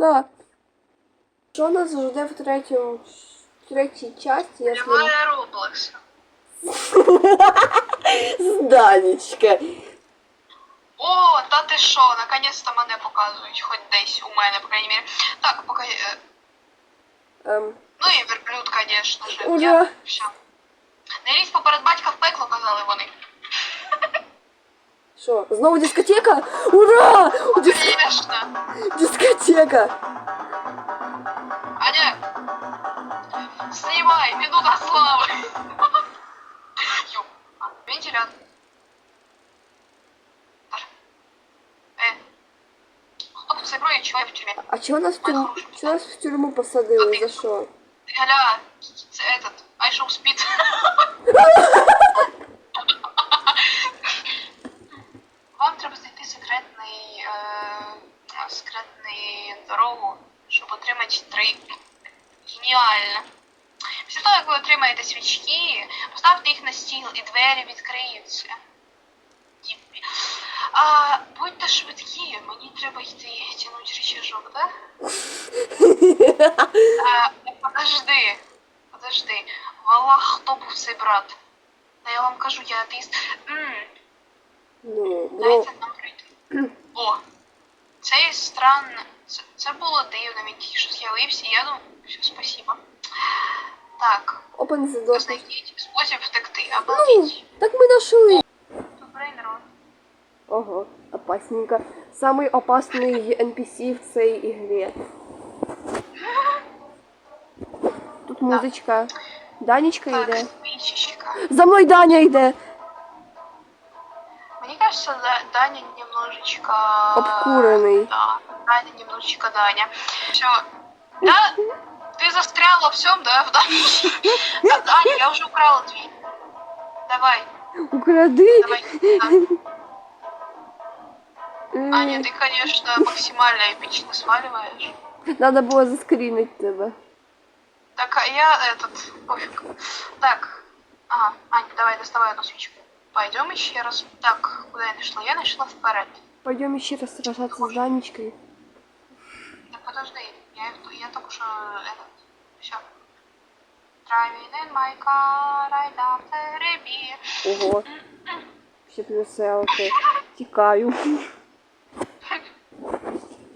да. Що нас жде в третьому в третій часті, якщо... Роблокс. Зданечка. О, та ти що, наконець-то мене показують, хоч десь у мене, по крайней мере. Так, поки. е, Ем, Ну і верблюд, конечно же. Ура! Я... Все. Не лізь поперед батька в пекло, казали вони. Що, знову дискотека? Ура! Дис- Конечно. Дискотека! Аня, снимай, минута славы. Ё. Вентилятор. Э. Кто тут собрал чего я в тюрьме? А чого нас в тюрму, чого нас в тюрму посадили? За? Галя, це этот, I show дорогу, щоб отримати три. Геніально. Після того, як ви отримаєте свічки, поставте їх на стіл і двері відкриються. А, будьте швидкі, мені треба йти тянуть рычажок, да? А, подожди, подожди. Валах, хто був цей брат? Та я вам кажу, я атеїст. М, Ну, Дайте нам пройти. О, цей странно. Це, це було дивно, він тільки що з'явився, і я думаю, все, спасибо. Так, the door. знайдіть спосіб втекти, Ну, так ми нашли. Тут брейнрот. Ого, опасненько. Самый опасный NPC в цій ігрі. Тут музичка. Данечка йде. За мною Даня йде. Кажется, Да- Даня немножечко... Обкуренный. Да, Даня немножечко Даня. Все. Да, ты застряла в всем, да, в Дане? Да, Даня, я уже украла дверь. Давай, Укради. давай. да. Аня, ты, конечно, максимально эпично сваливаешь. Надо було заскрінити тебе. Так, а я этот, пофиг. Так, ага, Аня, давай, доставай одну свечку. Пойдем еще раз. Так, куда я нашла? Я нашла вперед. Пойдем еще раз сражаться с Данечкой. Да подожди, я, я только что этот, все. Driving in my car, right after a beer. Ого. Ще плюс селфи. Тікаю.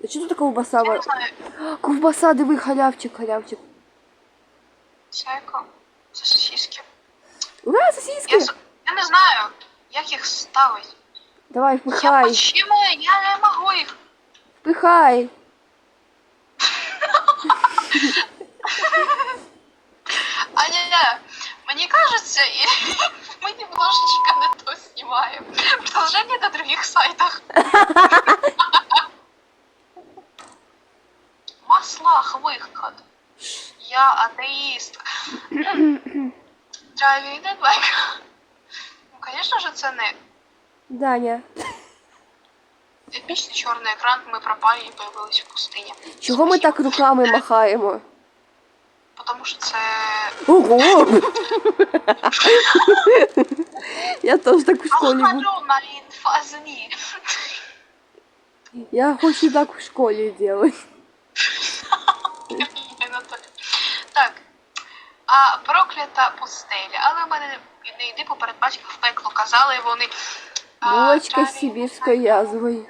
А що тут така ковбаса? Я не знаю, Ковбаса, диви, халявчик, халявчик. це сосиски. Ура, сосиски! я не знаю, як їх ставить. Давай, Я впихай, почему? Я не можу їх. впихай. Аня, мне кажется, и мы немножечко не то снимаем. Продолжение на других сайтах. Маслах выход. Я атеист. Driving in my car. Ну, конечно же, це не Даня. епічний чорний екран, ми пропали і появились в пустині. Чого ми так руками махаємо? Тому що це. Ого! Я теж так у школі буду. Алхаджу на інфазні. Я хочу так в школі делать. А проклята пустеля. Але в мене не йди поперед батька в пекло. Казали вони. а, Булочка Джарі- з сибірською язвою.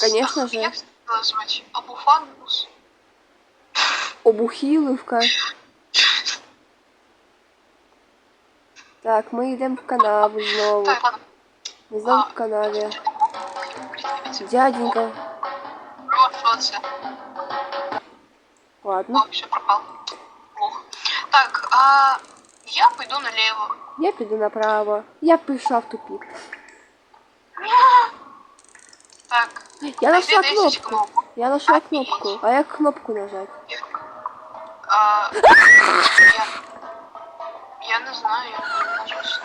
Конечно же. Як це було звати? Абуфангус? Обухіливка. Так, ми йдемо в канаву знову. Так, ладно. Ми знову в канаві. Придивіться. Дяденька. О, що це? Ладно. О, все пропало. Ох. Так, а я пойду налево. Я піду направо. Я пішла в тупик. Так. Я нашла Найди 10 кнопку. кнопок. Я нашла кнопку. А як кнопку нажать? А, я, я не знаю, я не можу.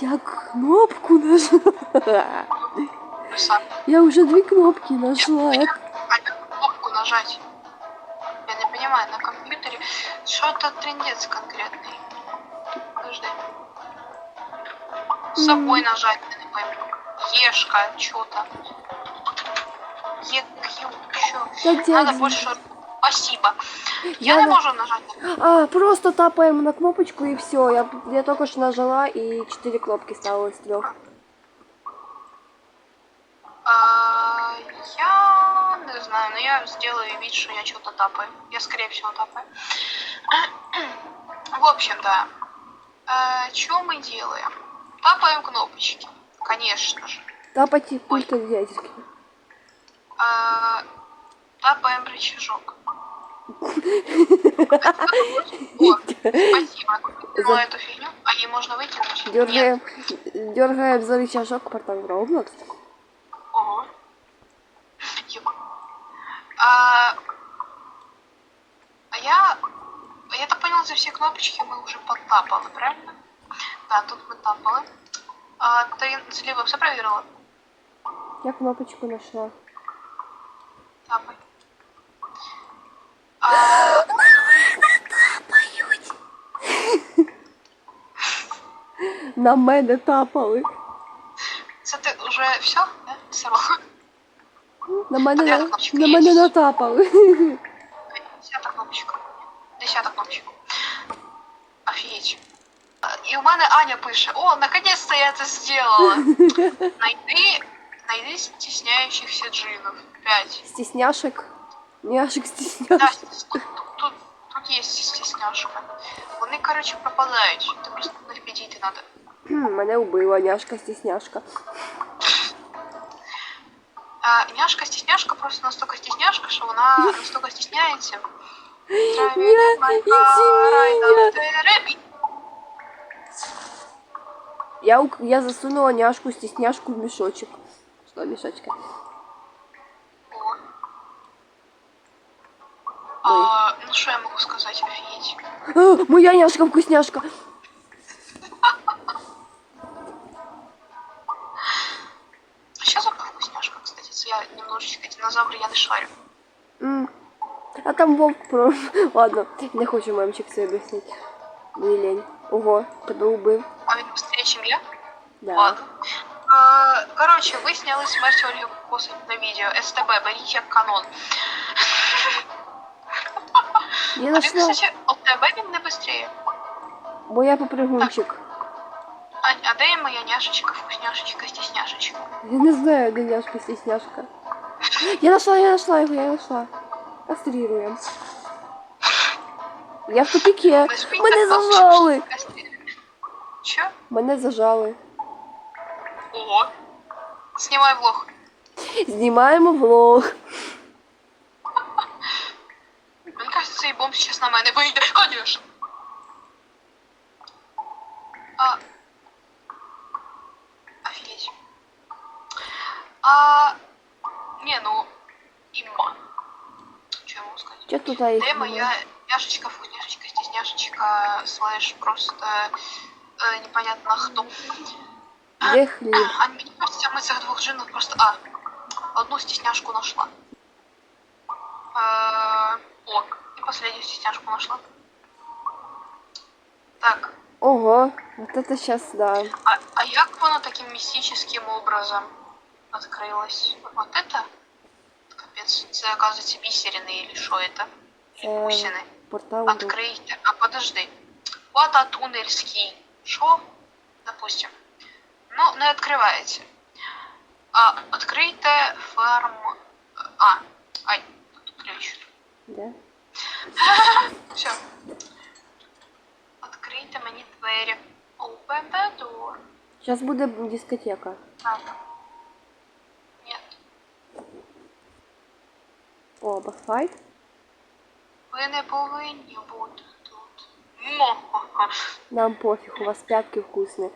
Як кнопку нажать? Писати. Я вже дві кнопки нашла. Як... Нажать? Я не понимаю, на компьютере что-то трендец конкретный. Подожди. С собой нажать, я не пойму. Ешка, что там? Екью, что? Надо больше... Спасибо. Я, Я не на- могу нажать. А, просто тапаем на кнопочку и все. Я, я только что нажала и четыре кнопки стало из трех. А, я знаю, но я сделаю вид, что я что-то тапаю. Я, скорее всего, тапаю. В общем, да. что мы делаем? Тапаем кнопочки, конечно же. Тапайте пульт от дядьки. А, тапаем рычажок. Спасибо. Выкинула эту фигню. А ей можно выкинуть? Дергаем, дергаем за рычажок портал в Roblox. Ого. А, а я... а Я так понял, за все кнопочки мы уже подтапали, правильно? Да, тут мы тапали. А ты слева все проверила? Я кнопочку нашла. Тапай. А, На мене тапали. це ти вже все? Да? Сорок. На мене, А де на, кнопочка на є? мене натапали. Десята кнопочка. Десята кнопочка. Офігеть. А, І у мене Аня пише, о, наконец-то я это сделала. Найди, найди стесняющихся джинов. Пять. Стесняшек. Няшек Да, стесняшек. тут, тут, тут є стесняшка. Вони, короче, пропадають. Ти просто до них підійти надо. Хм, Мене убила няшка стесняшка. А, няшка стесняшка просто настолько стесняшка, що вона настолько стесняється. Иди меня. Я, я засунула няшку стесняшку в мешочек. Что мешочка? А, ну що я можу сказати, офігеть. А, моя няшка вкусняшка. А що за вкусняшка, кстати? Це я немножечко динозаври я не шарю. М. А там вовк про... Ладно, не хочу мемчик це об'яснити. Мені лень. Ого, тебе убив. А він быстрее, чем я? Да. Ладно. А, короче, ви сняли смерть Ольги Косик на відео. СТБ, беріть як канон. Я А він, нашла, кстати, от тебе він не быстрее. бо я попригунчик. Ань, а де моя няшечка, вкусняшечка, стесняшечка? Я не знаю, де няшка стесняшка. Я нашла, я нашла його, я нашла. Кастрируем. Я в тупике. Мене зажали. Чо? Мене зажали. Ого. Знімай влог. Знімаємо влог. Мені кажется, цей бомб сейчас на мене вийде. Конечно. я могу сказать? Що тут їх? Де немає? моя няшечка, вкусняшечка, стесняшечка, слэш просто э, непонятно кто. Де хліб? А мені кажется, ми цих двох джинів просто... А, одну стесняшку нашла. Э, о, и последнюю стесняшку нашла. Так, Ого, вот это сейчас, да. а, а як воно таким мистическим образом открылось? Вот это? Капец, це, оказывается, бисерины или что это? Или Э, бусины? Портал. Открыть. А подожди. Плата туннельский. Шо? Допустим. Ну, не открываете. А, открийте ферм... А, ай, тут ключ. Да. Все. Открийте мені двері. Open the door. Сейчас буде дискотека. Так. О, босфайт. Ви не повинні бути тут. Мо-ха-ха. Нам пофіг, у вас пятки вкусні.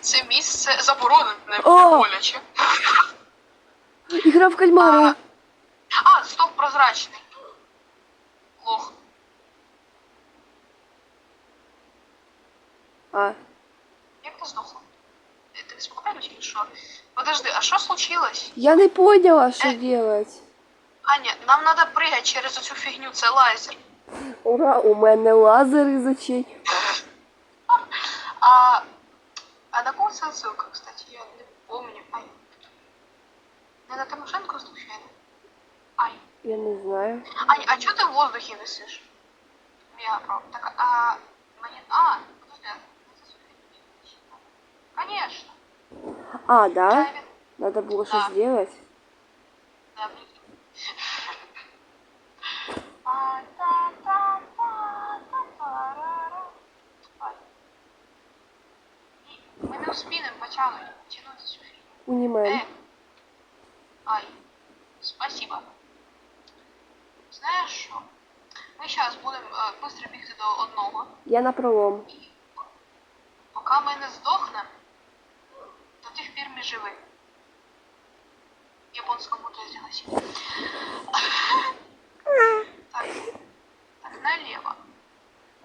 Це місце заборонене О! боляче. Ігра в кальмара. А, стоп, прозрачний. Лох. А, Як ти здохла? Ти спокійно чи що? Подожди, а що случилось? я не поняла, що Е. делать. Аня, нам треба пригати через оцю фігню, це лазер. Ура, у мене лазери з очей. А, а на кого це кстати, я не помню. Ай. Не на Тимошенко случайно? Ай. Я не знаю. Ань, а чого ти в воздухе висиш? Я. Так, а... Мені... А, подожди. Конечно. А, да? Правильно. Надо было Да. что сделать. Да, прикинь. А, та, та, та, та, тарара. Ай. Ні, Ми не успіємо потягнути, потягнути цю фігню. Унимен. Э. Ай. Спасибо. Знаєш що? Ми зараз будемо е, швидко бігти до одного. Я на пролом. І поки ми не здохнемо, до тих пір ми живі. Японська мудрість Так. Так, налево.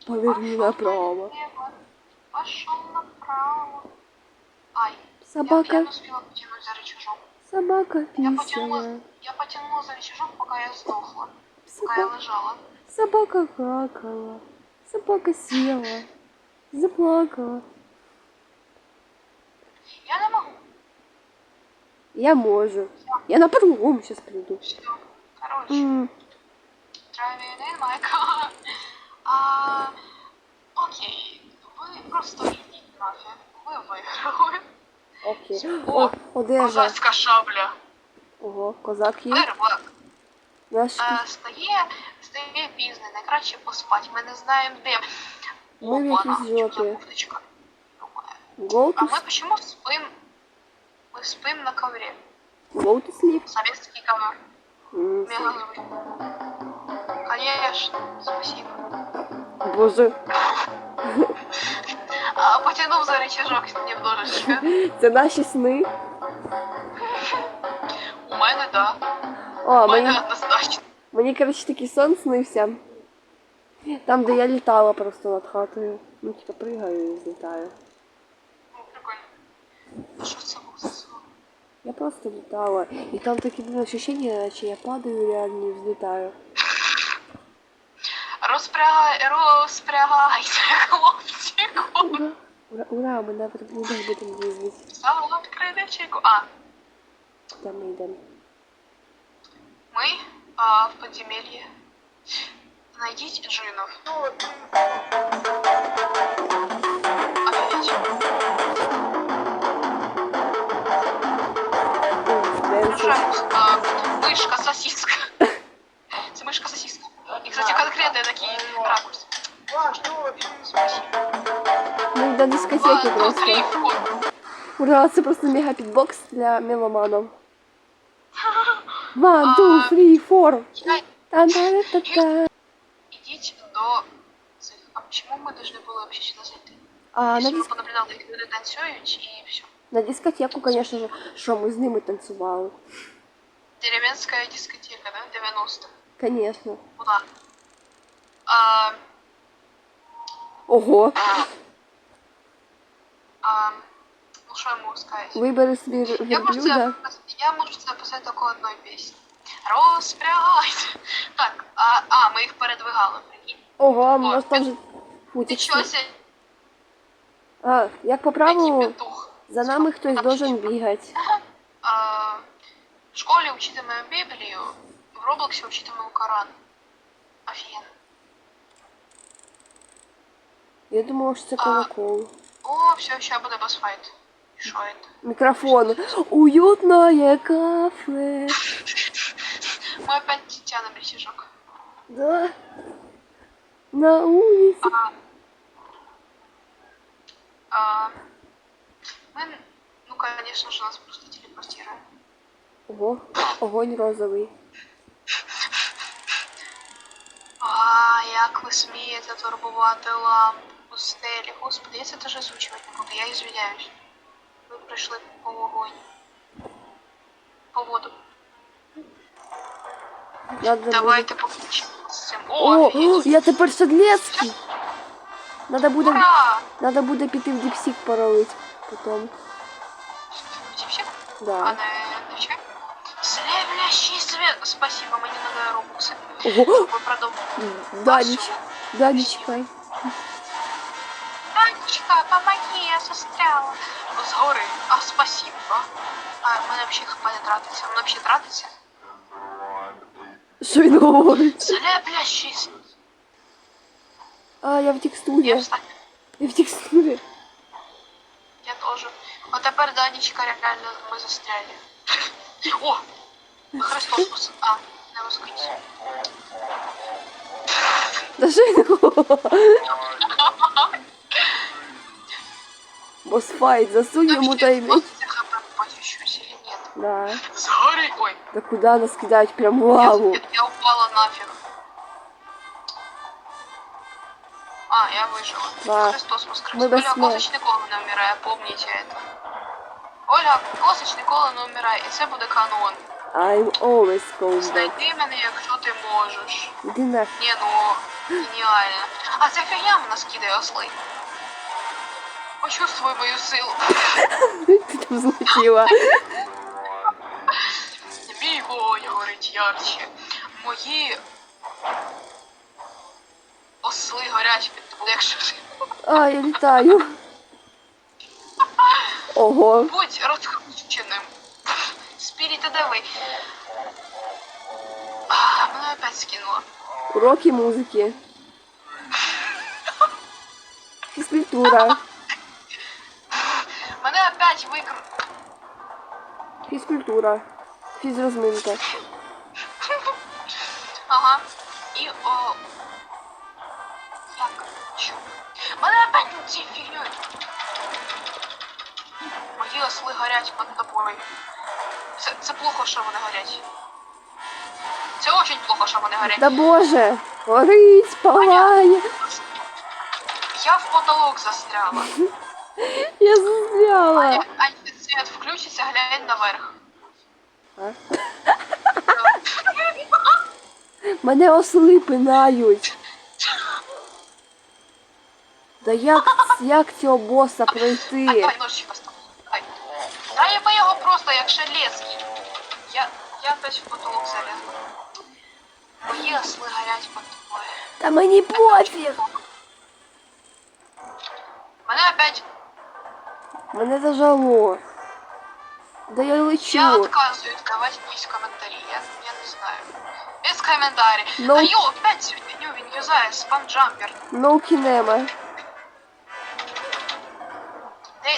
Поверни Пошел направо. налево. Пошел направо. Ай. Я, Собака, я не успела потянуть за рычажок. собака Я потянула, писала. я потянула за рычажок, пока я сдохла. Пока я Собака, лежала. собака какала. Собака села. Заплакала. Я не могу. Я можу. Я на пролом сейчас приду. Короче. М, Driving in my car. А, окей. Ви просто йдіть нафіг. Ви виграли. Окей. О, О, одежа. Козацька шабля. Ого, козак є. Первак. Наш Е, стає, стає пізно, найкраще поспати. Ми не знаємо де. Ми в якійсь жопі. кофточка? А ми почему спим? Ми спим на ковре. go to sleep. Советский ковер. М, Мега звучно. Конечно, спасибо. Боже, А потянув за рычажок немножечко. це наші сни. У мене, да. О, У мене мені, однозначно. мені коротше, такий сон снився. Там, де я літала просто над хатою. Ну, типа, пригаю і злітаю. Ну, прикольно. Я просто літала. І там таке було ощущение, наче я падаю реально і взлітаю. Розпрягай, розпрягайся, хлопчику. Ура! Ура, ура, ми на верблюдах будемо їздити. Салат крилечику. А, Там ми йдемо. ми а, в подземелье. Найдіть джинов. Офігеть. Денсер. А, мышка сосиска. Це мышка сосиска. И, кстати, конкретный такие ракурс. Спасибо. Ми до дискотеки One, two, three, просто. four. Ура, це просто мега підбокс для меломанів. One, two, three, four. Я- Та-та-та-та. Идите до цих. А почему мы должны были вообще сюда зайти? А на, Если мы дис... понаблюдали, як люди танцюють і все. на дискотеку, конечно же, що ми з ними танцювали. Деревенская дискотека, да? 90 Конечно. Куда? А, Ого. а, ну що я можу сказати? Вибери собі вер- Я можу, це, верблюда. я можу це написати тільки одної пісні. Розпрягайся. Так, а, а ми їх передвигали, прикинь. Ого, у нас там же... Фу, Ти текстиль. чого ся А, як по який правилу, петух? За нами хтось должен бігати. А, в школі учитимемо Біблію, в Роблоксі учитимемо Коран. Офігенно. Я думала, що це А. колокол. О, все, ще буде босфайт. І Що це? Микрофон. Уютное кафе. Ми опять тянемо рычажок. Да. На улице. А, мы, ну, конечно же, нас просто телепортируем. Ого, огонь розовий. А, як ви смієте турбувати лампу у стелі. Господи, я це теж озвучувати не буду, я извиняюсь. Ви прийшли по вогонь. По воду. Надо Давайте покінчимо з цим. О, О, офігеть. я тепер Шадлецький. Надо буде, Ура! надо буде піти в діпсік поролить потім. Всі-всі? А Да. не, не чек? Слеплящий свет! Спасибо, мені надо робокси. Ого, Ви продовжуйте. Даніч, Даніч, хай. Танчик! Данечка, помоги, я застряла. Згори. А, спасибо. А, в мене взагалі хп не тратиться. Воно взагалі тратиться. Що він говорить? Слеплящий. А, я в текстурі. Я встань. Я в текстурі. Я тоже. Вот тепер Данечка реально ми застряли. О! Христос пос... А, не воскрес. Да що він говорить? Босфайт, засунь йому той меч. хп почищусь или нет? Да. Згори! Ой, Да куда нас кидають? Прям в я, лаву. я, я упала нафиг. А, я выжила. Да. Христос воскрес. Мы Ольга безсмертні. Косич ніколи не вмирає, помните это. Ольга Косич ніколи не вмирає, і це буде канон. I'm always back. Знайди мене, якщо ти можеш. Іди на... Ні, ну геніально. А ця фігня в нас кидає осли. Почувствуй мою силу. Ти там злетіла. Мій вогонь горить ярче. Мої осли горять під тобою. А, я літаю. Ого. Будь розхрущеним. Спіріти диви. А, мене опять скинуло. Уроки музики. Фізкультура. Мене опять викр... Фізкультура. Фізрозминка. Ага. І о. Як? Що? Мене опять ці фігньою. Мої осли горять під тобою. Це, це плохо, що вони горять. Це очень плохо, що вони горять. Да боже. Горить, палає. Я в потолок застряла. Я застряла. Аня, Аня, свет включиться, глянь наверх. А? Мене осли пинають. Да як, як цього боса пройти? Дай ножичок. Дай я би його просто як железки. Я, я опять в потолок залезла. Мої осли горять під тобою. Та мені пофіг. Мене опять... Мене зажало. Да я Я лечу. отказываюсь давать якісь коментарі. Я, я не знаю. Без коментарів. Ну. А йо, опять цю фігню він юзає, спанджампер. No кінема.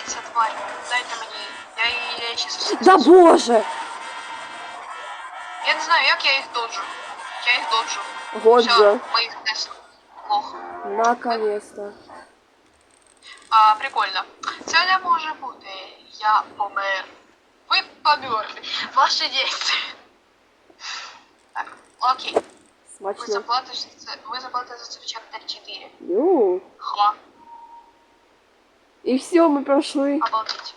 Де ця тварь? Дайте мені. Я її я її чисто... Да боже. Я не знаю, як я їх доджу. Я їх доджу. Годжо. Все, ми їх несли. Лох. Наконец-то. А, прикольно. Це не може бути. Я помер. Ви померли. Ваші дійства. Так, окей. Ви Смачно. заплатите за це. Ви заплатите за це в чаптер 4. Ю. Ха. І все, ми пройшли. Обалдеть.